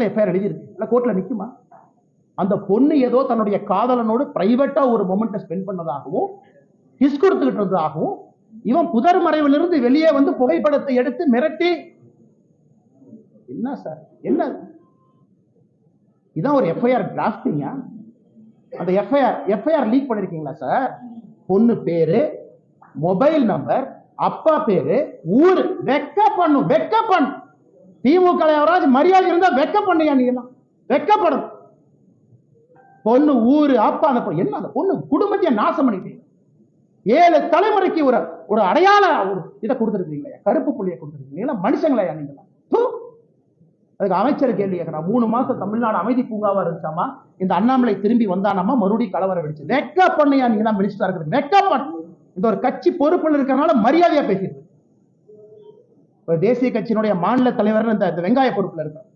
FIR எழுதியிருக்கு. இல்லை கோர்ட்டில் நிற்குமா அந்த பொண்ணு ஏதோ தன்னுடைய காதலனோடு பிரைவேட்டா ஒரு மொமெண்ட்டை ஸ்பெண்ட் பண்ணதாகவும் கிஸ் கொடுத்துக்கிட்டு இருந்ததாகவும் இவன் புதர் மறைவிலிருந்து வெளியே வந்து புகைப்படத்தை எடுத்து மிரட்டி. என்ன சார் என்ன? இதான் ஒரு எஃப்ஐஆர் டிராஃப்டிங்கா அந்த எஃப்ஐஆர் எஃப்ஐஆர் லீக் பண்ணிருக்கீங்களா சார் பொண்ணு பேரு மொபைல் நம்பர் அப்பா பேரு ஊர். வெக்க பண்ணும் வெக்க பண்ணும் திமுக யாராவது மரியாதை இருந்தா வெக்க பண்ணுங்க நீங்க எல்லாம். வெக்கப்படும் பொண்ணு ஊரு அப்பா அந்த பொண்ணு என்ன அந்த பொண்ணு? குடும்பத்தையே நாசம் பண்ணிட்டீங்க. ஏழு தலைமுறைக்கு ஒரு ஒரு அடையாள ஒரு இதை கொடுத்துருக்கீங்களா கருப்பு புள்ளியை கொடுத்துருக்கீங்களா மனுஷங்களையா நீங்க அதுக்கு அமைச்சர் கேள்வி கேட்கிறான் மூணு மாசம் தமிழ்நாடு அமைதி பூங்காவா இருந்துச்சாமா? இந்த அண்ணாமலை திரும்பி வந்தானாமா? மறுபடியும் கலவரம் வெடிச்சு. வெக்க பண்ணியா நீங்க தான் மினிஸ்டரா இருக்கிறது? வெக்க பண்ணு இந்த ஒரு கட்சி பொறுப்புல இருக்கிறனால மரியாதையா பேசிடுது தேசிய கட்சியினுடைய மாநில தலைவர் இந்த வெங்காய பொறுப்புல இருக்கார்.